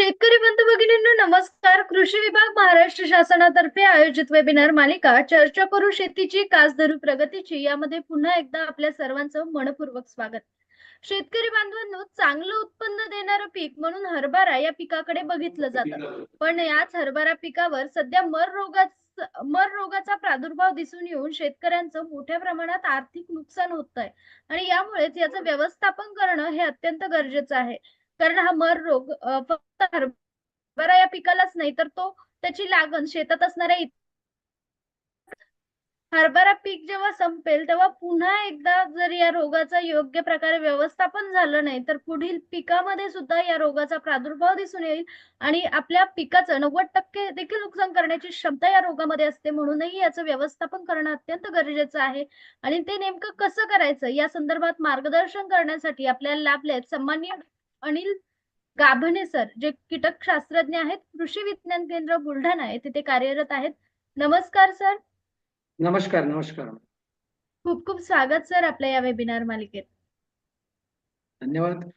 शेतकरी बंधू भगिनींनो नमस्कार. कृषी विभाग महाराष्ट्र शासनातर्फे आयोजित वेबिनार मालिका चर्चा करू शेतीची कास धरू प्रगतीची यामध्ये पुन्हा एकदा आपल्या सर्वांचं मनपूर्वक स्वागत. शेतकरी बांधवांनो चांगलं उत्पन्न देणारं पीक म्हणून हरभरा या पिकाकडे बघितलं जातं. पण याच हरभरा पिकावर सध्या मर रोगा मर रोगाचा प्रादुर्भाव दिसून येऊन शेतकऱ्यांचं मोठ्या प्रमाणात आर्थिक नुकसान होत आहे आणि यामुळेच याचं व्यवस्थापन करणं हे अत्यंत गरजेचं आहे. कारण हा मर रोग फक्त हरभरा या पिकालाच नाही तर तो त्याची लागण शेतात असणाऱ्या हरभरा पीक जेव्हा संपेल तेव्हा पुन्हा एकदा जर या रोगाचा योग्य प्रकारे व्यवस्थापन झालं नाही तर पुढील पिकामध्ये सुद्धा या रोगाचा प्रादुर्भाव दिसून येईल आणि आपल्या पिकाचं नव्वद टक्के देखील नुकसान करण्याची क्षमता या रोगामध्ये असते म्हणूनही याचं व्यवस्थापन करणं अत्यंत गरजेचं आहे. आणि ते नेमकं कसं करायचं? या संदर्भात मार्गदर्शन करण्यासाठी आपल्याला लाभले आहेत अनिल गाभणे सर जे कीटक शास्त्रज्ञ आहेत कृषी विज्ञान केंद्र बुलढाणा येथे ते कार्यरत आहेत. नमस्कार सर. नमस्कार नमस्कार. खूप खूप स्वागत सर आपल्या या वेबिनार मालिकेत. धन्यवाद.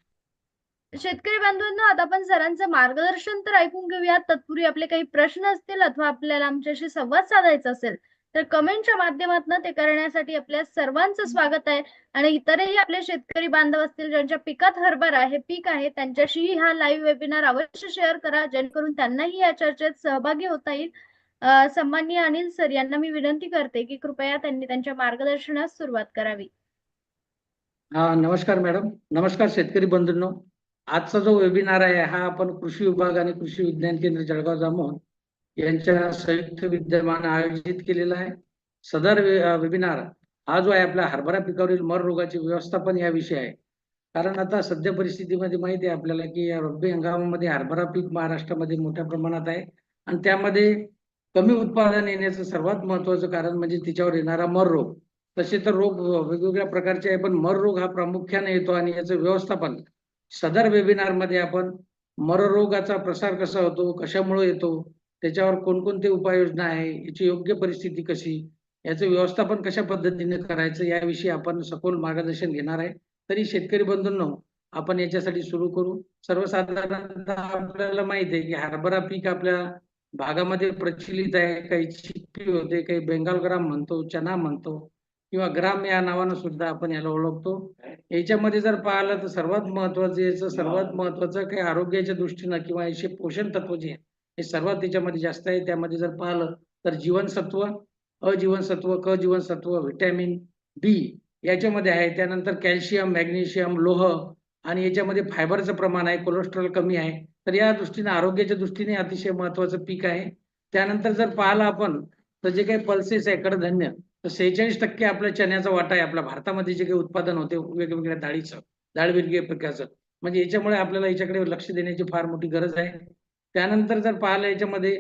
शेतकरी बांधवांनो आता आपण सरांचं मार्गदर्शन तर ऐकून घेऊया तत्पूर्वी आपले काही प्रश्न असतील अथवा आपल्याला आमच्याशी संवाद साधायचा असेल तर कमेंटच्या माध्यमातून ते करण्यासाठी आपल्या सर्वांचं स्वागत आहे. आणि इतरही आपले शेतकरी बांधव असतील ज्यांच्या पिकात हरभरा हे पीक आहे त्यांच्याशीही हा लाईव्ह वेबिनार अवश्य शेअर करा जेणेकरून त्यांनाही या चर्चेत सहभागी होता येईल. सन्माननीय अनिल सर यांना मी विनंती करते की कृपया त्यांनी त्यांच्या मार्गदर्शनास सुरुवात करावी. हा नमस्कार मॅडम नमस्कार शेतकरी बंधूंनो. आजचा जो वेबिनार आहे हा आपण कृषी विभाग आणि कृषी विज्ञान केंद्र जळगाव जामोद यांच्या संयुक्त विद्यमान आयोजित केलेला आहे. सदर वेबिनार हा जो आहे आपल्या हरभरा पिकावरील मर रोगाचे व्यवस्थापन या विषय आहे. कारण आता सध्या परिस्थितीमध्ये माहिती आहे आपल्याला की या रब्बी हंगामामध्ये हरभरा पीक महाराष्ट्रामध्ये मोठ्या प्रमाणात आहे. आणि त्यामध्ये कमी उत्पादन येण्याचं सर्वात महत्वाचं कारण म्हणजे तिच्यावर येणारा मर रोग. तसे तर रोग वेगवेगळ्या प्रकारचे आहे पण मर रोग हा प्रामुख्याने येतो आणि याचं व्यवस्थापन सदर वेबिनारमध्ये आपण मर रोगाचा प्रसार कसा होतो कशामुळे येतो त्याच्यावर कोणकोणते उपाययोजना आहे याची योग्य परिस्थिती कशी याचं व्यवस्थापन कशा पद्धतीने करायचं याविषयी आपण सखोल मार्गदर्शन घेणार आहे. तरी शेतकरी बंधूंनो आपण याच्यासाठी सुरू करू. सर्वसाधारणतः आपल्याला माहीत आहे की हरभरा पीक आपल्या भागामध्ये प्रचलित आहे. काही चिप्पी होते काही बेंगाल ग्राम म्हणतो चना म्हणतो किंवा ग्राम या नावानं सुद्धा आपण याला ओळखतो. याच्यामध्ये जर पाहिलं तर सर्वात महत्वाचं याचं सर्वात महत्वाचं काही आरोग्याच्या दृष्टीनं किंवा याचे पोषण तत्व जे आहे हे सर्वात त्याच्यामध्ये जास्त आहे. त्यामध्ये जर पाहिलं तर जीवनसत्व अजीवनसत्व क जीवनसत्व व्हिटॅमिन बी याच्यामध्ये आहे. त्यानंतर कॅल्शियम मॅग्नेशियम लोह आणि याच्यामध्ये फायबरचं प्रमाण आहे. कोलेस्ट्रॉल कमी आहे. तर या दृष्टीने आरोग्याच्या दृष्टीने अतिशय महत्वाचं पीक आहे. त्यानंतर जर पाहिलं आपण तर जे काही पल्सेस आहे कडधान्य तर सेहेचाळीस टक्के आपल्या चण्याचा वाटा आहे. आपल्या भारतामध्ये जे काही उत्पादन होते वेगवेगळ्या डाळीचं डाळ डाळवर्गीय प्रकारचं. म्हणजे याच्यामुळे आपल्याला याच्याकडे लक्ष देण्याची फार मोठी गरज आहे. त्यानंतर जर पाहिलं याच्यामध्ये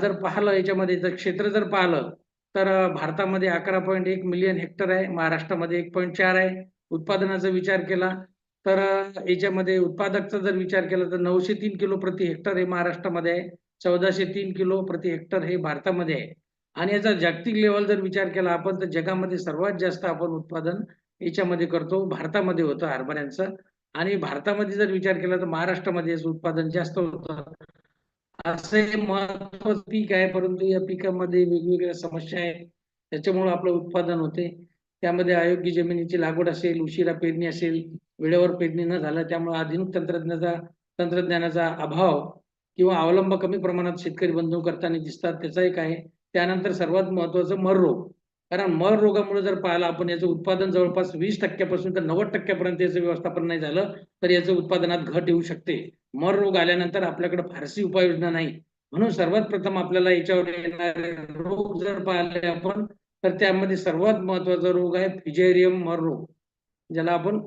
जर पाहिलं याच्यामध्ये जर क्षेत्र जर पाहिलं तर भारतामध्ये अकरा पॉईंट एक मिलियन हेक्टर आहे महाराष्ट्रामध्ये एक पॉईंट चार आहे. उत्पादनाचा विचार केला तर याच्यामध्ये उत्पादकचा जर विचार केला तर नऊशे तीन किलो प्रति हेक्टर हे महाराष्ट्रामध्ये आहे. चौदाशे तीन किलो प्रति हेक्टर हे भारतामध्ये आहे. आणि याचा जागतिक लेवल जर विचार केला आपण तर जगामध्ये सर्वात जास्त आपण उत्पादन याच्यामध्ये करतो भारतामध्ये होतं हरभऱ्यांचं. आणि भारतामध्ये जर विचार केला तर महाराष्ट्रामध्ये याचं उत्पादन जास्त होतं. असं हे महत्वाचं पीक आहे परंतु या पिकामध्ये वेगवेगळ्या समस्या आहेत. त्याच्यामुळे आपलं उत्पादन होते. त्यामध्ये अयोग्य जमिनीची लागवड असेल उशिरा पेरणी असेल वेळेवर पेरणी न झालं त्यामुळे आधुनिक तंत्रज्ञानाचा तंत्रज्ञानाचा अभाव किंवा अवलंब कमी प्रमाणात शेतकरी बंधू करताना दिसतात त्याचा एक आहे. त्यानंतर सर्वात महत्वाचं मर रोग. कारण मर रोगामुळे जर पाहिलं आपण याचं उत्पादन जवळपास वीस टक्क्यापासून तर नव्वद टक्क्यापर्यंत याचं व्यवस्थापन नाही झालं तर याचं उत्पादनात घट येऊ शकते. मर रोग आल्यानंतर आपल्याकडे फारशी उपाययोजना नाही. म्हणून सर्वात प्रथम आपल्याला याच्यावर येणारे रोग जर पाहिले आपण तर त्यामध्ये सर्वात महत्त्वाचा रोग आहे फिजेरियम मर रोग. ज्याला आपण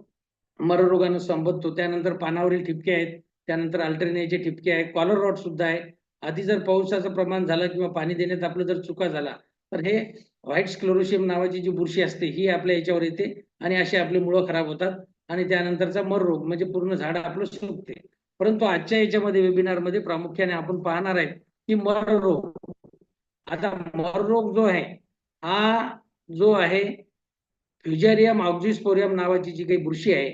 मर रोगानं संबोधतो. त्यानंतर पानावरील ठिपके आहेत. त्यानंतर अल्टरनेचे ठिपके आहे कॉलर रॉड सुद्धा आहे. आधी जर पावसाचं प्रमाण झालं किंवा पाणी देण्यात आपलं जर चुका झाला तर हे व्हाईट स्क्लोरोशियम नावाची जी बुरशी असते ही आपल्या याच्यावर येते आणि अशी आपली मुळं खराब होतात आणि त्यानंतरचा मर रोग म्हणजे पूर्ण झाड आपलं सुकते. परंतु आजच्या याच्यामध्ये वेबिनारमध्ये प्रामुख्याने आपण पाहणार आहेत की मर रोग. आता मर रोग जो आहे हा जो आहे फ्युजेरियम ऑक्झिस्पोरियम नावाची जी काही बुरशी आहे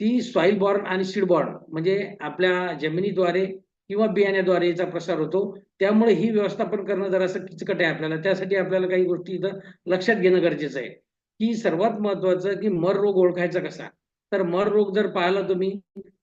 ती सॉइल बॉर्न आणि सीड बॉर्न म्हणजे आपल्या जमिनीद्वारे किंवा बियाण्याद्वारे याचा प्रसार होतो. त्यामुळे ही व्यवस्थापन करणं जरासं किचकट आहे आपल्याला. त्यासाठी आपल्याला काही गोष्टी इथं लक्षात घेणं गरजेचं आहे. की सर्वात महत्वाचं की मर रोग ओळखायचा कसा? तर मर रोग जर पाहिला तुम्ही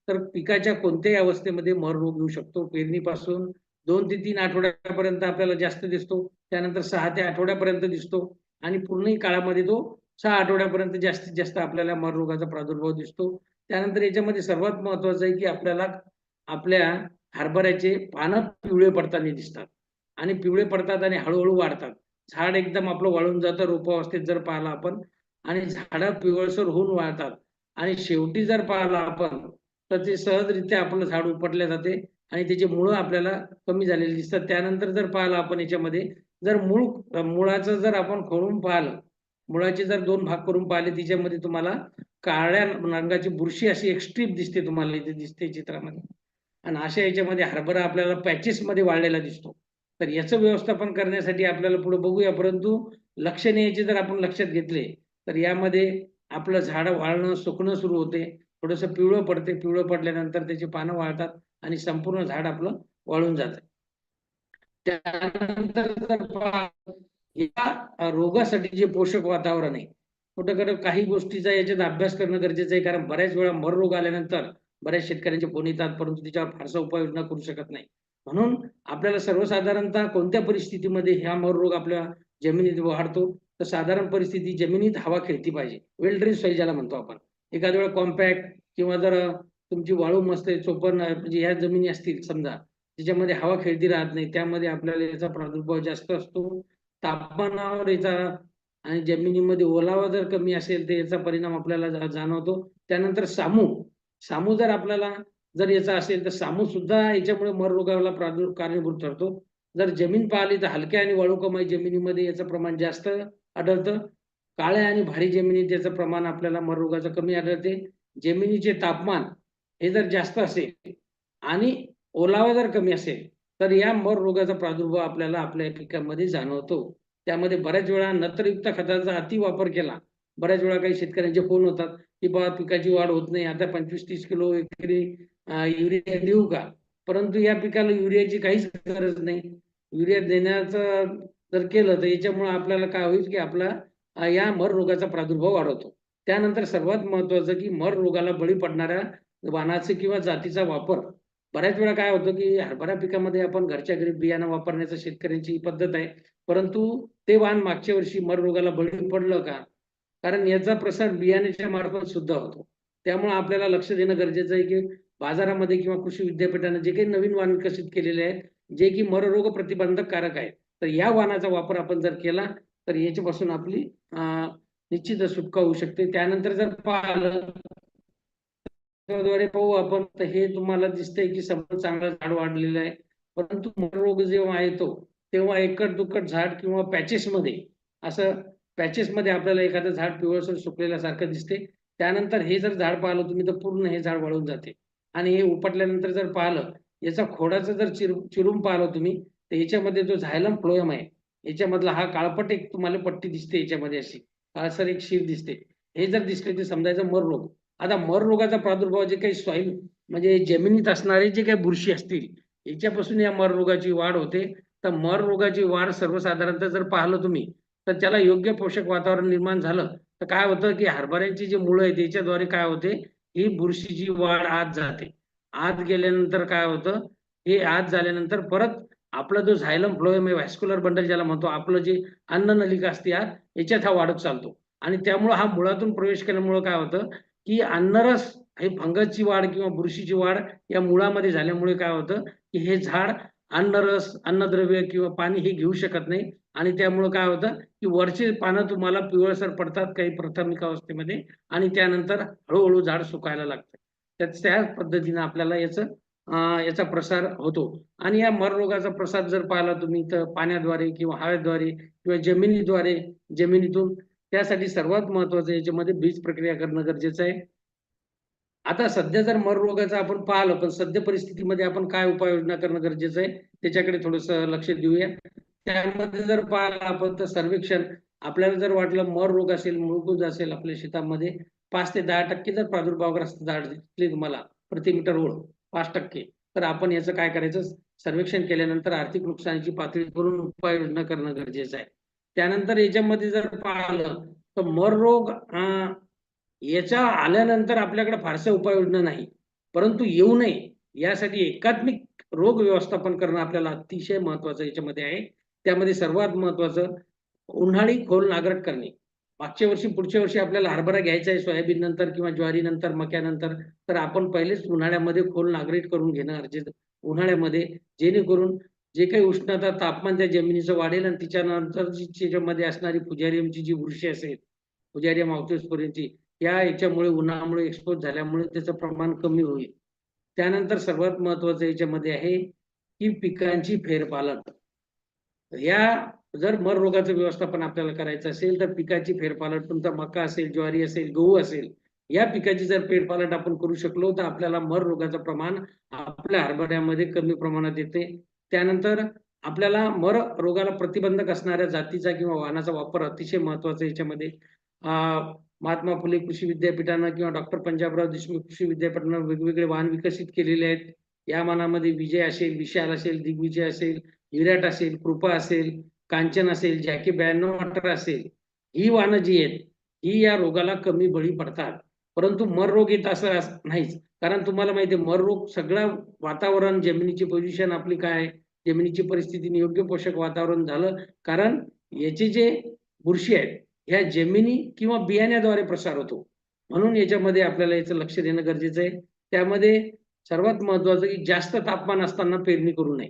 तर पिकाच्या कोणत्याही अवस्थेमध्ये मर रोग येऊ शकतो. पेरणीपासून दोन ते तीन आठवड्यापर्यंत आपल्याला जास्त दिसतो. त्यानंतर सहा ते आठवड्यापर्यंत दिसतो. आणि पूर्णही काळामध्ये तो सहा आठवड्यापर्यंत जास्तीत जास्त आपल्याला मर रोगाचा प्रादुर्भाव दिसतो. त्यानंतर याच्यामध्ये सर्वात महत्वाचं आहे की आपल्याला आपल्या हरभऱ्याचे पानं पिवळे पडताना दिसतात. आणि पिवळे पडतात आणि हळूहळू वाढतात. झाड एकदम आपलं वाळून जातं रोपावस्थेत जर पाहिलं आपण. आणि झाडं पिवळसर होऊन वाळतात. आणि शेवटी जर पाहिलं आपण तर ते सहजरित्या आपलं झाड उपटल्या जाते आणि त्याची मुळं आपल्याला कमी झालेली दिसतात. त्यानंतर जर पाहिलं आपण याच्यामध्ये जर मूळ मुळाचं जर आपण खोळून पाहिलं मुळाचे जर दोन भाग करून पाहिले तिच्यामध्ये तुम्हाला काळ्या रंगाची बुरशी अशी एक स्ट्रीप दिसते तुम्हाला इथे दिसते चित्रामध्ये. आणि अशा याच्यामध्ये हरभरा आपल्याला पॅचेस मध्ये वाढलेला दिसतो. तर याचं व्यवस्थापन करण्यासाठी आपल्याला पुढे बघूया. परंतु लक्षणे याचे जर आपण लक्षात घेतले तर यामध्ये आपलं झाड वाळणं सुकणं सुरू होते. थोडस पिवळं पडते पिवळं पडल्यानंतर त्याची पानं वाळतात आणि संपूर्ण झाड आपलं वाळून जात. त्यानंतर या रोगासाठी जे पोषक वातावरण आहे कुठं काही गोष्टीचा याच्यात अभ्यास करणं गरजेचं आहे. कारण बऱ्याच वेळा मर रोग आल्यानंतर बऱ्याच शेतकऱ्यांचे फोन येतात. परंतु त्याच्यावर फारसा उपाययोजना करू शकत नाही. म्हणून आपल्याला सर्वसाधारणतः कोणत्या परिस्थितीमध्ये हा मर रोग आपल्या जमिनीत वाढतो? तर साधारण परिस्थिती जमिनीत हवा खेळती पाहिजे. वेल ड्रेन सॉईल ज्याला म्हणतो आपण. एखाद्या वेळा कॉम्पॅक्ट किंवा जर तुमची वाळू मस्त चोपन्न म्हणजे ह्या जमिनी असतील समजा त्याच्यामध्ये हवा खेळती राहत नाही त्यामध्ये आपल्याला याचा प्रादुर्भाव जास्त असतो. तापमानावर याचा आणि जमिनीमध्ये ओलावा जर कमी असेल तर याचा परिणाम आपल्याला जाणवतो. त्यानंतर सामू सामू जर आपल्याला जर याचा असेल तर सामू सुद्धा याच्यामुळे मर रोगाला प्रादुर् कारणीभूत ठरतो. जर जमीन पाहिली तर हलक्या आणि वाळूकमाई जमिनीमध्ये याचं प्रमाण जास्त आढळतं. काळ्या आणि भारी जमिनीत त्याचं प्रमाण आपल्याला मर कमी आढळते जमिनीचे तापमान हे जर जास्त असेल आणि ओलावा जर कमी असेल तर या मर रोगाचा प्रादुर्भाव आपल्याला आपल्या पिकांमध्ये जाणवतो. त्यामध्ये बऱ्याच वेळा नत्रयुक्त खताचा अति वापर केला. बऱ्याच वेळा काही शेतकऱ्यांचे फोन होतात की बा पिकाची वाढ होत नाही आता पंचवीस तीस किलो एकरी युरिया देऊ का? परंतु या पिकाला युरियाची काहीच गरज नाही. युरिया देण्याचं जर केलं तर याच्यामुळे आपल्याला काय होईल की आपला या मर रोगाचा प्रादुर्भाव वाढवतो. त्यानंतर सर्वात महत्वाचं की मर रोगाला बळी पडणाऱ्या वाणाचे किंवा जातीचा वापर. बऱ्याच वेळा काय होतं की हरभरा पिकामध्ये आपण घरच्या घरी बियाणं वापरण्याचं शेतकऱ्यांची ही पद्धत आहे. परंतु ते वाण मागच्या वर्षी मर रोगाला बळी पडलं का? कारण याचा प्रसार बियाण्याच्या मार्फत सुद्धा होतो. त्यामुळे आपल्याला लक्ष देणं गरजेचं आहे की बाजारामध्ये किंवा कृषी विद्यापीठाने जे काही नवीन वाण विकसित केलेले आहेत जे की मररोग प्रतिबंधक कारक आहेत तर या वाहनाचा वापर आपण जर केला तर याच्यापासून आपली निश्चित सुटका होऊ शकते. त्यानंतर जर पाहिलं द्वारे पाहू आपण तर हे तुम्हाला दिसतंय की समोर चांगलं झाड वाढलेलं आहे. परंतु रोग जेव्हा येतो तेव्हा एकट दुकट झाड किंवा पॅचेस मध्ये असं पॅचेस मध्ये आपल्याला एखादं झाड पिवळसर सुकलेल्यासारखं दिसते. त्यानंतर हे जर झाड पाहिलं तुम्ही तर पूर्ण हे झाड वळून जाते. आणि हे उपटल्यानंतर जर पाहिलं याचा खोडाचं जर चिर चिरून पाहिलं तुम्ही तर याच्यामध्ये जो झायलम फ्लोएम आहे याच्यामधला हा काळपट एक तुम्हाला पट्टी दिसते याच्यामध्ये अशी. काळसर एक शीर दिसते. हे जर दिसले ते समजायचं मर रोग. आता मर रोगाचा प्रादुर्भाव जे काही सॉईल म्हणजे जमिनीत असणारे जे काही बुरशी असतील याच्यापासून या मर रोगाची वाढ होते. तर मर रोगाची वाढ सर्वसाधारणतः जर पाहिलं तुम्ही तर त्याला योग्य पोषक वातावरण निर्माण झालं तर काय होतं की हरभऱ्यांची जी मुळं आहेत याच्याद्वारे काय होते? ही बुरशीची वाढ आत जाते. आत गेल्यानंतर काय होतं? हे आत झाल्यानंतर परत आपला जो झायलम फ्लोएम आहे व्हॅस्क्युलर बंडल ज्याला म्हणतो आपलं जे अन्न नलिका असते यात याच्यात हा वाढत चालतो. आणि त्यामुळं हा मुळातून प्रवेश केल्यामुळं काय होतं की अन्नरस हे फंगसची वाढ किंवा बुरशीची वाढ या मुळामध्ये झाल्यामुळे काय होतं की हे झाड अन्नरस अन्नद्रव्य किंवा पाणी हे घेऊ शकत नाही. आणि त्यामुळे काय होतं की वरचे पानं तुम्हाला पिवळसर पडतात काही प्राथमिक अवस्थेमध्ये आणि त्यानंतर हळूहळू झाड सुकायला लागतं. त्या त्या पद्धतीने आपल्याला याचं याचा प्रसार होतो. आणि या मर रोगाचा प्रसार जर पाहिला तुम्ही तर पाण्याद्वारे किंवा हवेद्वारे किंवा जमिनीद्वारे जमिनीतून त्यासाठी सर्वात महत्वाचं याच्यामध्ये बीज प्रक्रिया करणं गरजेचं आहे. आता सध्या जर मर आपण पाहिलं पण सध्या परिस्थितीमध्ये आपण काय उपाययोजना करणं गरजेचं आहे त्याच्याकडे थोडस लक्ष देऊया. त्यामध्ये जर पाहिलं आपण तर सर्वेक्षण आपल्याला जर वाटलं मर रोग असेल मूळगुज असेल आपल्या शेतामध्ये पाच ते दहा टक्के जर प्रादुर्भावग्रस्त झाड दिसले तुम्हाला. प्रति मीटर ओळ पाच टक्के. तर आपण याचं काय करायचं? सर्वेक्षण केल्यानंतर आर्थिक नुकसानीची पातळी करून उपाययोजना करणं गरजेचं आहे. त्यानंतर याच्यामध्ये जर पाहिलं तर मर रोग याच्या आल्यानंतर आपल्याकडे फारशा उपाययोजना नाही. परंतु येऊ नये यासाठी एकात्मिक रोग व्यवस्थापन करणं आपल्याला अतिशय महत्वाचं याच्यामध्ये आहे. त्यामध्ये सर्वात महत्वाचं उन्हाळी खोल नागरट करणे. मागच्या वर्षी पुढच्या वर्षी आपल्याला हरभरा घ्यायचा आहे सोयाबीन नंतर किंवा ज्वारी नंतर मक्यानंतर तर आपण पहिलेच उन्हाळ्यामध्ये खोल नागरिक करून घेणं गरजेचं उन्हाळ्यामध्ये जेणेकरून जे काही उष्णता तापमान त्या जमिनीचं वाढेल आणि तिच्यानंतर त्याच्यामध्ये असणारी पुजारियमची जी बुरशी असेल पुजारियम पर्यंतची या याच्यामुळे उन्हामुळे एक्सपोज झाल्यामुळे त्याचं प्रमाण कमी होईल. त्यानंतर सर्वात महत्वाचं याच्यामध्ये आहे की पिकांची फेरपालन. या जर मर रोगाचं व्यवस्थापन आपल्याला करायचं असेल तर पिकाची फेरपालट तुमचा मका असेल ज्वारी असेल गहू असेल या पिकाची जर फेरपालट आपण करू शकलो तर आपल्याला मर रोगाचं प्रमाण आपल्या हरभऱ्यामध्ये कमी प्रमाणात येते. त्यानंतर आपल्याला मर रोगाला प्रतिबंधक असणाऱ्या जातीचा किंवा वाहनाचा वापर अतिशय महत्त्वाचा याच्यामध्ये. महात्मा फुले कृषी विद्यापीठानं किंवा डॉक्टर पंजाबराव देशमुख कृषी विद्यापीठानं वेगवेगळे वाहन विकसित केलेले आहेत. या मानामध्ये विजय असेल विशाल असेल दिग्विजय असेल विराट असेल कृपा असेल कांचन असेल जॅकी ब्याण्णव अठरा असेल ही वाहनं जी आहेत ही या रोगाला कमी बळी पडतात. परंतु मर रोग येत असं नाहीच. कारण तुम्हाला माहिती आहे मर रोग सगळं वातावरण जमिनीची पोझिशन आपली काय जमिनीची परिस्थिती योग्य पोषक वातावरण झालं. कारण याचे जे बुरशी आहेत ह्या जमिनी किंवा बियाण्याद्वारे प्रसार होतो. म्हणून याच्यामध्ये आपल्याला याचं लक्ष देणं गरजेचं आहे. त्यामध्ये सर्वात महत्वाचं की जास्त तापमान असताना पेरणी करू नये.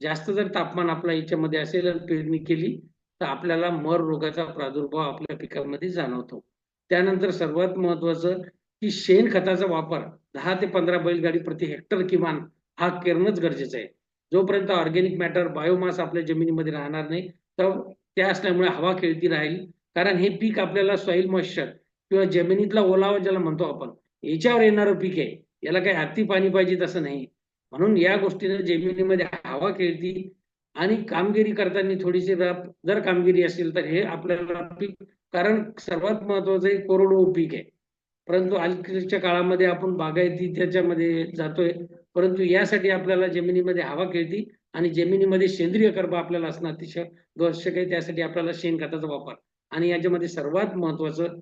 जास्त जर तापमान आपल्या याच्यामध्ये असेल आणि पेरणी केली तर आपल्याला मर रोगाचा प्रादुर्भाव आपल्या पिकामध्ये जाणवतो. त्यानंतर सर्वात महत्वाचं की शेणखताचा वापर दहा ते पंधरा बैलगाडी प्रति हेक्टर किमान हा करणंच गरजेचं आहे. जोपर्यंत ऑर्गॅनिक मॅटर बायोमास आपल्या जमिनीमध्ये राहणार नाही तर त्या असल्यामुळे हवा खेळती राहील. कारण हे पीक आपल्याला सॉइल मॉइश्चर किंवा जमिनीतला ओलावा ज्याला म्हणतो आपण याच्यावर येणारं पीक आहे. याला काही हाती पाणी पाहिजे तसं नाही. म्हणून या गोष्टीने जमिनीमध्ये हवा खेळती आणि कामगिरी करताना थोडीशी जर कामगिरी असेल तर हे आपल्याला पीक कारण सर्वात महत्वाचं हे पीक आहे. परंतु अलीकडच्या काळामध्ये आपण बागायती त्याच्यामध्ये जातोय. परंतु यासाठी आपल्याला जमिनीमध्ये हवा खेळती आणि जमिनीमध्ये सेंद्रिय कर्ब आपल्याला असणं अतिशय आवश्यक आहे. त्यासाठी आपल्याला शेणखताचा वापर आणि याच्यामध्ये सर्वात महत्वाचं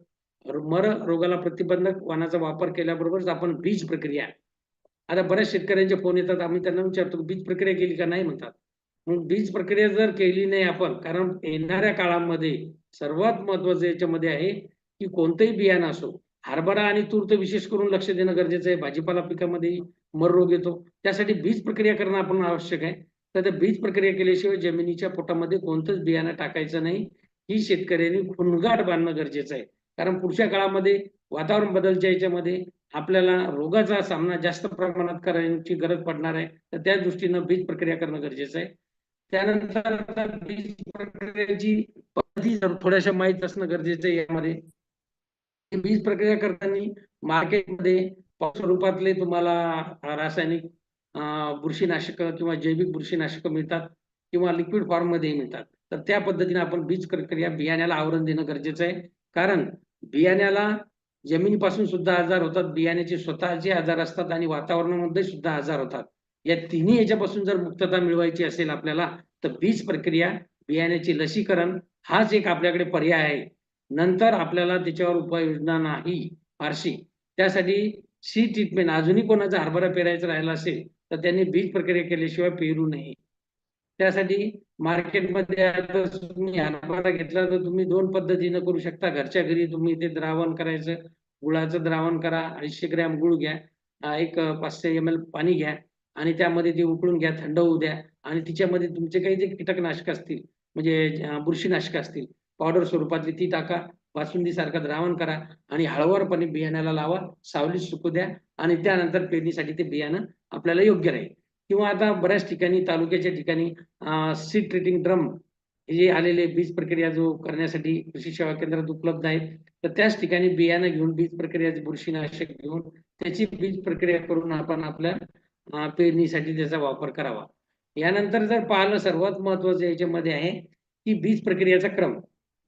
मर रोगाला प्रतिबंधक वाणाचा वापर केल्याबरोबरच आपण बीज प्रक्रिया आता बऱ्याच शेतकऱ्यांचे फोन येतात आम्ही त्यांना विचारतो बीज प्रक्रिया केली का? नाही म्हणतात. मग बीज प्रक्रिया जर केली नाही आपण कारण येणाऱ्या काळामध्ये सर्वात महत्वाचं याच्यामध्ये आहे की कोणतंही बियाणं असो हरभरा आणि तूर तर विशेष करून लक्ष देणं गरजेचं आहे. भाजीपाला पिकामध्ये मर रोग येतो. त्यासाठी बीज प्रक्रिया करणं आपण आवश्यक आहे. तर त्या बीज प्रक्रिया केल्याशिवाय जमिनीच्या पोटामध्ये कोणतंच बियाणं टाकायचं नाही. ही शेतकऱ्यांनी खुणगाट बांधणं गरजेचं आहे. कारण पुढच्या काळामध्ये वातावरण बदलच्या याच्यामध्ये आपल्याला रोगाचा सामना जास्त प्रमाणात करायची गरज पडणार आहे तर त्या दृष्टीनं बीज प्रक्रिया करणं गरजेचं आहे. त्यानंतर बीज प्रक्रियेची पद्धती थोड्याशा माहीत असणं गरजेचं आहे यामध्ये बीज प्रक्रिया करताना मार्केटमध्ये स्वरूपातले तुम्हाला रासायनिक बुरशीनाशक किंवा जैविक बुरशीनाशक मिळतात किंवा लिक्विड फॉर्ममध्ये मिळतात. तर त्या पद्धतीने आपण बीज प्रक्रिया बियाण्याला आवरण देणं गरजेचं आहे. कारण बियाण्याला जमिनीपासून सुद्धा आजार होतात बियाण्याचे स्वतःचे आजार असतात आणि वातावरणामध्ये सुद्धा आजार होतात. या तिन्ही याच्यापासून जर मुक्तता मिळवायची असेल आपल्याला तर बीज प्रक्रिया बियाण्याचे लसीकरण हाच एक आपल्याकडे पर्याय आहे. नंतर आपल्याला त्याच्यावर उपाययोजना नाही फारशी. त्यासाठी सी ट्रीटमेंट अजूनही कोणाचा हरभरा पेरायचा राहिला असेल तर त्यांनी बीज प्रक्रिया केल्याशिवाय पेरू नये. त्यासाठी मार्केटमध्ये आता तुम्ही हरभरा घेतला तर तुम्ही दोन पद्धतीनं करू शकता. घरच्या घरी तुम्ही ते द्रावण करायचं गुळाचं द्रावण करा अडीचशे ग्रॅम गुळ घ्या एक पाचशे एम एल पाणी घ्या आणि त्यामध्ये ते उकळून घ्या थंड होऊ द्या आणि तिच्यामध्ये तुमचे काही जे कीटकनाशक असतील म्हणजे बुरशीनाशक असतील पावडर स्वरूपातली ती टाका बासुंदी सारखं द्रावण करा आणि हळवारपणे बियाण्याला लावा सावलीत सुकू द्या आणि त्यानंतर पेरणीसाठी ते बियाणं आपल्याला योग्य राहील. किंवा आता बऱ्याच ठिकाणी तालुक्याच्या ठिकाणी सीड ट्रीटिंग ड्रम जे आलेले बीज प्रक्रिया जो करण्यासाठी कृषी सेवा केंद्रात उपलब्ध आहेत तर त्याच ठिकाणी बियाणं घेऊन बीज प्रक्रियाचे बुरशीनाशक घेऊन त्याची बीज प्रक्रिया करून आपण आपल्या पेरणीसाठी त्याचा वापर करावा. यानंतर जर पाहिलं सर्वात महत्वाचं याच्यामध्ये आहे की बीज प्रक्रियेचा क्रम.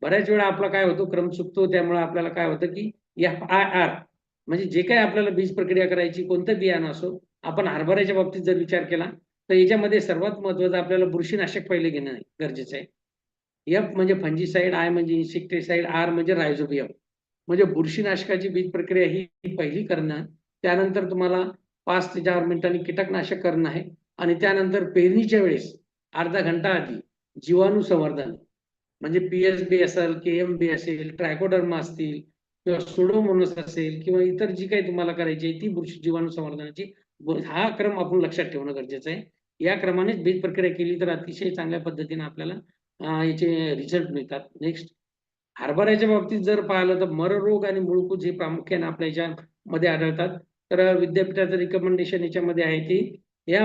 बऱ्याच वेळा आपला काय होतो क्रम चुकतो त्यामुळे आपल्याला काय होतं की एफ आय आर म्हणजे जे काही आपल्याला बीज प्रक्रिया करायची कोणतं बियाणं असो आपण हरभऱ्याच्या बाबतीत जर विचार केला तर याच्यामध्ये सर्वात महत्वाचं आपल्याला बुरशीनाशक पहिले घेणं गरजेचं आहे. एफ म्हणजे फंजीसाईड आय म्हणजे इन्सेक्टिसाईड आर म्हणजे रायझोबियम म्हणजे बुरशीनाशकाची बीज प्रक्रिया ही पहिली करणं त्यानंतर तुम्हाला पाच ते चार मिनिटांनी कीटकनाशक करणं आहे. आणि त्यानंतर पेरणीच्या वेळेस अर्धा घंटा आधी जीवाणू संवर्धन. म्हणजे पीएसबी असेल के एम बी असेल ट्रायकोडर्मा असतील किंवा सुडोमोनस असेल किंवा इतर जी काही तुम्हाला करायची आहे ती बुरशी जीवाणू संवर्धनाची हा क्रम आपण लक्षात ठेवणं गरजेचं आहे. या क्रमानेच बीज प्रक्रिया केली तर अतिशय चांगल्या पद्धतीने आपल्याला याचे रिझल्ट मिळतात. नेक्स्ट हरभऱ्याच्या बाबतीत जर पाहिलं तर मर रोग आणि मुळकूज हे प्रामुख्याने आपल्या याच्यामध्ये आढळतात. तर विद्यापीठाचं रिकमेंडेशन याच्यामध्ये आहे की या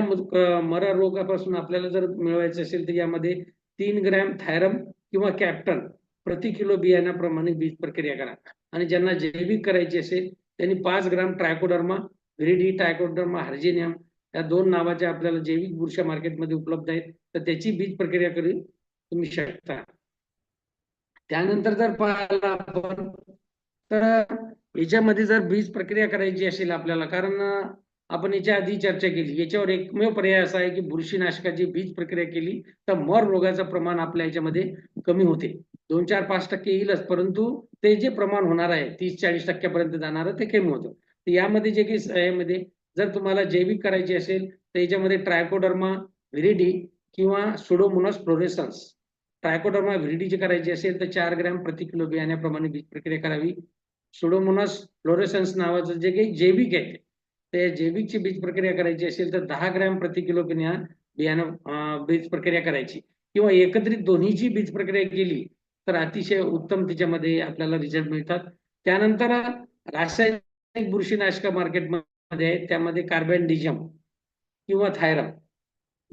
मर रोगापासून आपल्याला जर मिळवायचं असेल तर यामध्ये तीन ग्रॅम थायरम किंवा कॅप्टन प्रति किलो बियाण्याप्रमाणे बीज प्रक्रिया करा. आणि ज्यांना जैविक करायची असेल त्यांनी पाच ग्राम ट्रायकोडर्मा व्हिरिडी ट्रायकोडर्मा हार्जेनियम या दोन नावाच्या आपल्याला जैविक बुरशा मार्केटमध्ये उपलब्ध आहेत. तर त्याची बीज प्रक्रिया करून तुम्ही शकता. त्यानंतर जर पाहिलं आपण तर याच्यामध्ये जर बीज प्रक्रिया करायची असेल आपल्याला कारण आपण याच्या आधी चर्चा केली. याच्यावर एकमेव पर्याय असा आहे की बुरशीनाशकाची बीज प्रक्रिया केली तर मर रोगाचं प्रमाण आपल्या याच्यामध्ये कमी होते. दोन चार पाच टक्के येईलच परंतु ते जे प्रमाण होणार आहे तीस चाळीस टक्क्यापर्यंत जाणार ते कमी होतं. तर यामध्ये जे काही यामध्ये जर तुम्हाला जैविक करायची असेल तर याच्यामध्ये ट्रायकोडर्मा व्हिरिडी किंवा सुडोमोनस फ्लोरेसन्स ट्रायकोडर्मा व्हिरिडीचे करायची असेल तर चार ग्रॅम प्रति किलो बियाण्याप्रमाणे बीज प्रक्रिया करावी. सुडोमोनास फ्लोरेसन्स नावाचं जे काही जैविक आहे ते जैविकची बीज प्रक्रिया करायची असेल तर दहा ग्रॅम प्रति किलो बिया बियाणं बीज प्रक्रिया करायची. किंवा एकत्रित दोन्हीची बीज प्रक्रिया केली तर अतिशय उत्तम त्याच्यामध्ये आपल्याला रिझल्ट मिळतात. त्यानंतर रासायनिक बुरशीनाशक मार्केटमध्ये त्यामध्ये त्यामध्ये डिझम किंवा थायरम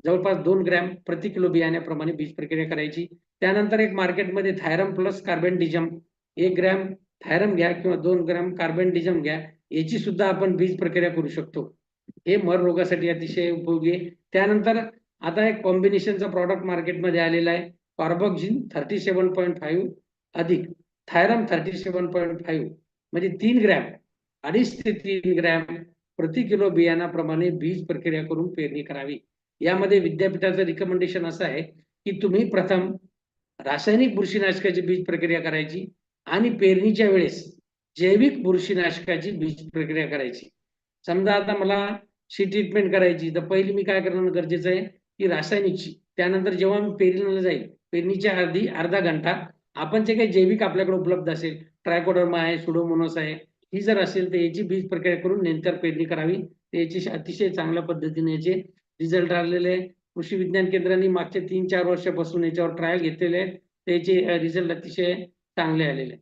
जवळपास दोन ग्रॅम प्रति किलो बियाण्याप्रमाणे बीज प्रक्रिया करायची. त्यानंतर एक मार्केटमध्ये थायरम प्लस कार्बन डिजम एक ग्रॅम थायरम घ्या किंवा दोन ग्रॅम कार्बन डिजम घ्या याची सुद्धा आपण बीज प्रक्रिया करू शकतो. हे मर रोगासाठी अतिशय उपयोगी आहे. त्यानंतर आता एक कॉम्बिनेशनचा प्रॉडक्ट मार्केटमध्ये आलेला आहे. Carboxin thirty seven point five अधिक. Thiram thirty seven point five म्हणजे तीन ग्रॅम अडीच ते तीन ग्रॅम प्रति किलो बियाणाप्रमाणे बीज प्रक्रिया करून पेरणी करावी. यामध्ये विद्यापीठाचं रिकमेंडेशन असं आहे की तुम्ही प्रथम रासायनिक बुरशीनाशकाची बीज प्रक्रिया करायची आणि पेरणीच्या वेळेस जैविक बुरशीनाशकाची बीज प्रक्रिया करायची. समजा आता मला सी ट्रीटमेंट करायची तर पहिली मी काय करणं गरजेचं आहे की रासायनिकची. त्यानंतर जेव्हा मी पेरणीला जाईल पेरणीच्या आधी अर्धा घंटा आपण जे काही जैविक आपल्याकडे उपलब्ध असेल ट्रायकोडर्मा आहे सुडोमोनस आहे ही जर असेल तर याची बीज प्रक्रिया करून नंतर पेरणी करावी. याची अतिशय चांगल्या पद्धतीने याचे रिझल्ट आलेले कृषी विज्ञान केंद्रांनी मागच्या तीन चार वर्षापासून याच्यावर ट्रायल घेतलेले आहेत. त्याचे रिझल्ट अतिशय चांगले आलेले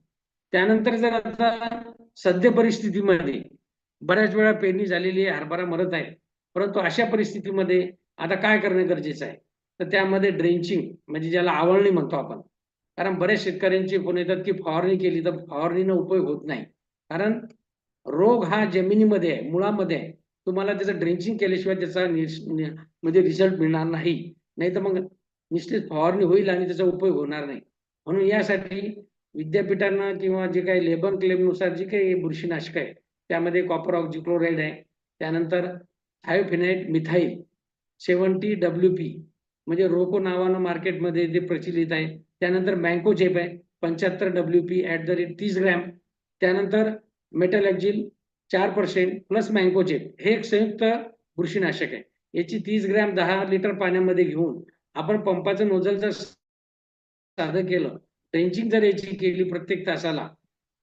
त्यानंतर जर आता सद्य परिस्थितीमध्ये बऱ्याच वेळा पेरणी झालेली आहे हरभरा मरत आहे. परंतु अशा परिस्थितीमध्ये आता काय करणं गरजेचं आहे? तर त्यामध्ये ड्रेंचिंग म्हणजे ज्याला आवळणी म्हणतो आपण. कारण बऱ्याच शेतकऱ्यांचे फोन येतात की फवारणी केली तर फवारणीनं उपयोग होत नाही. कारण रोग हा जमिनीमध्ये आहे मुळामध्ये आहे. तुम्हाला त्याचं ड्रेंचिंग केल्याशिवाय त्याचा निस- म्हणजे रिझल्ट मिळणार नाही. नाही तर मग निश्चित फवारणी होईल आणि त्याचा उपयोग होणार नाही. म्हणून यासाठी विद्यापीठांना किंवा जे काही लेबन क्लेमनुसार जे काही बुरशीनाशक आहे त्यामध्ये कॉपर ऑक्झिक्लोराईड आहे. त्यानंतर thiophanate methyl seventy W P म्हणजे रोको नावानं मार्केटमध्ये जे प्रचलित आहे. त्यानंतर मँको झेप आहे पंच्याहत्तर W P at the rate तीस ग्रॅम त्यानंतर मेटल एक्झिल चार पर्सेंट प्लस मँको हे एक संयुक्त बुरशीनाशक आहे. याची तीस ग्रॅम दहा लिटर पाण्यामध्ये घेऊन आपण पंपाचं नोझल जर साधं केलं ट्रेंचिंग जर याची केली प्रत्येक तासाला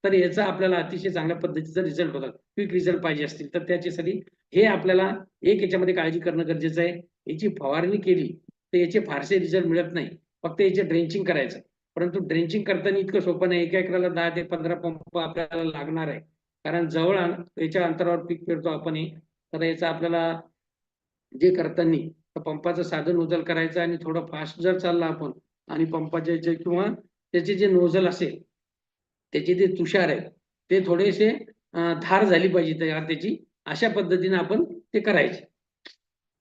तर याचा आपल्याला अतिशय चांगल्या पद्धतीचा रिझल्ट होतात. क्विक रिझल्ट पाहिजे असतील तर त्याच्यासाठी हे आपल्याला एक याच्यामध्ये काळजी करणं गरजेचं आहे. याची फवारणी केली तर याचे फारसे रिझल्ट मिळत नाही. फक्त याचे ड्रेंचिंग करायचं. परंतु ड्रेंचिंग करताना इतकं सोपं नाही. एका एकराला दहा ते पंधरा पंप आपल्याला लागणार आहे. कारण जवळ त्याच्या याच्या अंतरावर पीक पेरतो आपण हे. तर याचा आपल्याला जे करताना पंपाचं साधन नोजल करायचं आणि थोडं फास्ट जर चालला आपण आणि पंपाचे जे किंवा त्याचे जे नोझल असेल त्याचे जे तुषार आहे ते थोडेसे धार झाली पाहिजे तयार त्याची अशा पद्धतीने आपण ते करायचे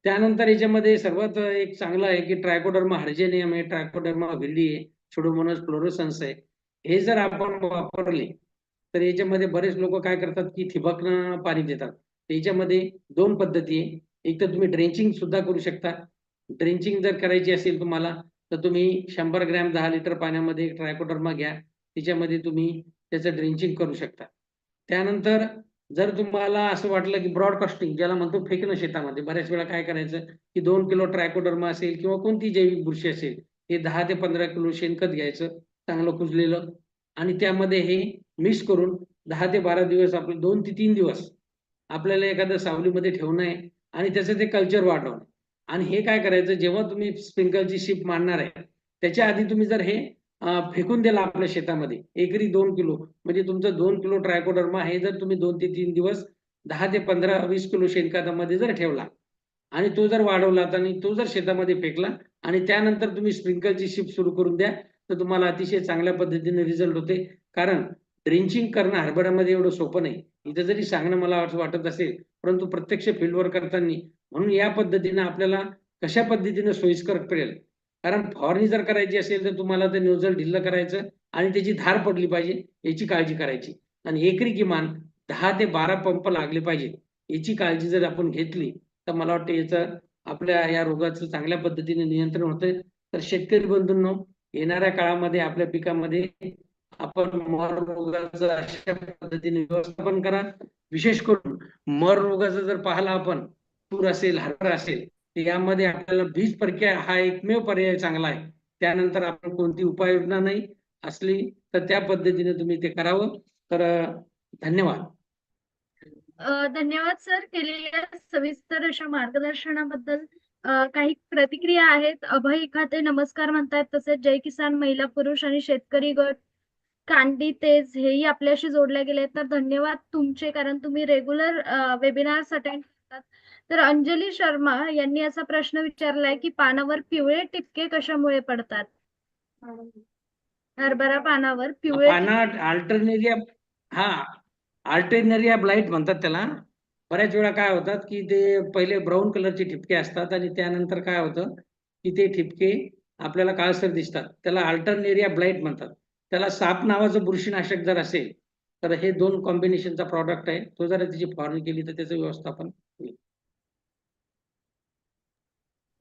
त्यानंतर याच्यामध्ये सर्वात एक चांगलं आहे की ट्रायकोडर्मा हार्जेनियम आहे ट्रायकोडर्मा व्हिल्डी आहे छोडोमोनस फ्लोरोसन्स आहे हे जर आपण वापरले तर याच्यामध्ये बरेच लोक काय करतात की ठिबकनं पाणी देतात. याच्यामध्ये दोन पद्धती आहे. एक तर तुम्ही ड्रेंचिंग सुद्धा करू शकता. ड्रेंचिंग जर करायची असेल तुम्हाला तर तुम्ही शंभर ग्रॅम दहा लिटर पाण्यामध्ये एक ट्रायकोडर्मा घ्या. त्याच्यामध्ये तुम्ही त्याचं ड्रेंचिंग करू शकता. त्यानंतर जर तुम्हाला असं वाटलं की ब्रॉडकास्टिंग ज्याला म्हणतो फेकणं शेतामध्ये बऱ्याच वेळा काय करायचं की दोन किलो ट्रायकोडर्मा असेल किंवा कोणती जैविक बुरशी असेल हे दहा ते पंधरा किलो शेणखत घ्यायचं चांगलं कुजलेलं. आणि त्यामध्ये हे मिक्स करून दहा ते बारा दिवस आपण दोन ते तीन दिवस आपल्याला एखाद्या सावलीमध्ये ठेवणं आहे आणि त्याचं ते कल्चर वाढवणं आणि हे काय करायचं जेव्हा तुम्ही स्प्रिंकलची शिप मारणार आहे त्याच्या आधी तुम्ही जर हे फेकून दिला आपल्या शेतामध्ये एकरी दोन किलो म्हणजे तुमचं दोन किलो ट्रायकोडर्मा हे जर तुम्ही दोन ते तीन दिवस दहा ते पंधरा वीस किलो शेणखतामध्ये जर ठेवला आणि तो जर वाढवला आणि तो जर शेतामध्ये फेकला आणि त्यानंतर तुम्ही स्प्रिंकलची शिप सुरू करून द्या तर तुम्हाला अतिशय चांगल्या पद्धतीने रिझल्ट होते. कारण ड्रेंचिंग करणं हरभऱ्यामध्ये एवढं सोपं नाही. इथं जरी सांगणं मला वाटत असेल परंतु प्रत्यक्ष फील्डवर करताना म्हणून या पद्धतीनं आपल्याला कशा पद्धतीनं सोयीस्कर पडेल कारण फवारणी जर करायची असेल तर तुम्हाला ते न्यूजल ढिल्ल करायचं आणि त्याची धार पडली पाहिजे याची काळजी करायची. आणि एकरी किमान दहा ते बारा पंप लागले पाहिजेत. याची काळजी जर आपण घेतली तर मला वाटतं याचं आपल्या या रोगाचं चांगल्या पद्धतीने नियंत्रण होतं तर शेतकरी बंधूंनो येणाऱ्या काळामध्ये आपल्या पिकामध्ये आपण मर रोगाचं अशा पद्धतीने व्यवस्थापन करा विशेष करून मर रोगाचं जर पाहिला आपण तूर असेल हरभरा असेल तर यामध्ये आपल्याला बीज प्रक्रिया हा एकमेव पर्याय चांगला आहे. त्यानंतर आपण कोणती उपाययोजना नाही असली तर त्या पद्धतीने तुम्ही ते करावं. तर धन्यवाद. धन्यवाद सर केलेल्या सविस्तर अशा मार्गदर्शनाबद्दल. काही प्रतिक्रिया आहेत. अभय खाते नमस्कार म्हणतात तसेच जय किसान महिला पुरुष आणि शेतकरी गट. कांडी तेज हेही आपल्याशी जोडले गेले तर धन्यवाद तुमचे कारण तुम्ही रेग्युलर वेबिनार्स अटेंड करतात तर अंजली शर्मा यांनी असा प्रश्न विचारलाय की पानावर पिवळे टिपके कशामुळे पडतात? हरभरा पानावर पिवळे पाना अल्टरनेरिया हा अल्टरनेरिया ब्लाइट म्हणतात त्याला. बऱ्याच वेळा काय होतात की ते पहिले ब्राऊन कलरचे ठिपके असतात आणि त्यानंतर काय होतं की ते ठिपके आपल्याला काळसर दिसतात. त्याला अल्टरनेरिया ब्लाइट म्हणतात. त्याला साप नावाचं बुरशीनाशक जर असेल तर हे दोन कॉम्बिनेशनचा प्रॉडक्ट आहे. तो जर त्याची फवारणी केली तर त्याचं व्यवस्थापन होईल.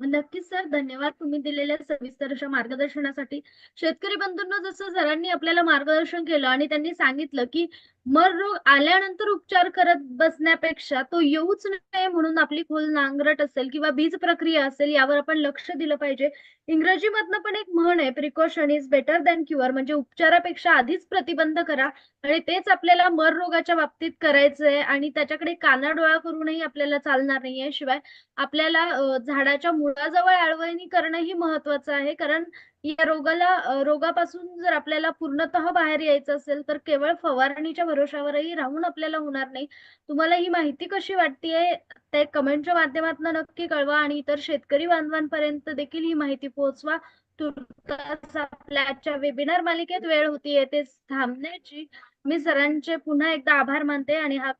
नक्कीच सर. धन्यवाद तुम्ही दिलेल्या सविस्तर अशा मार्गदर्शनासाठी. शेतकरी बंधूंना जसं सरांनी आपल्याला मार्गदर्शन केलं आणि त्यांनी सांगितलं की मर रोग आल्यानंतर उपचार करत बसण्यापेक्षा तो येऊच नये म्हणून आपली खोल नांगरट असेल किंवा बीज प्रक्रिया असेल यावर आपण लक्ष दिलं पाहिजे. इंग्रजीमधनं पण एक म्हण आहे precaution is better than cure म्हणजे उपचारापेक्षा आधीच प्रतिबंध करा आणि तेच आपल्याला मर रोगाच्या बाबतीत करायचंय आणि त्याच्याकडे कानाडोळा करूनही आपल्याला चालणार नाहीये. शिवाय आपल्याला झाडाच्या मुळाजवळ आळवणी करणं ही महत्वाचं आहे. कारण या रोगाला रोगापासून जर आपल्याला पूर्णतः बाहेर यायचं असेल तर केवळ फवारणीच्या भरोशावरही राहून आपल्याला होणार नाही. तुम्हाला ही माहिती कशी वाटतेय ते कमेंटच्या माध्यमातून नक्की कळवा आणि इतर शेतकरी बांधवांपर्यंत देखील ही माहिती पोहोचवा. तुर्तास आपल्या आजच्या वेबिनार मालिकेत वेळ होती येथे थांबण्याची. मी सरांचे पुन्हा एकदा आभार मानते आणि हा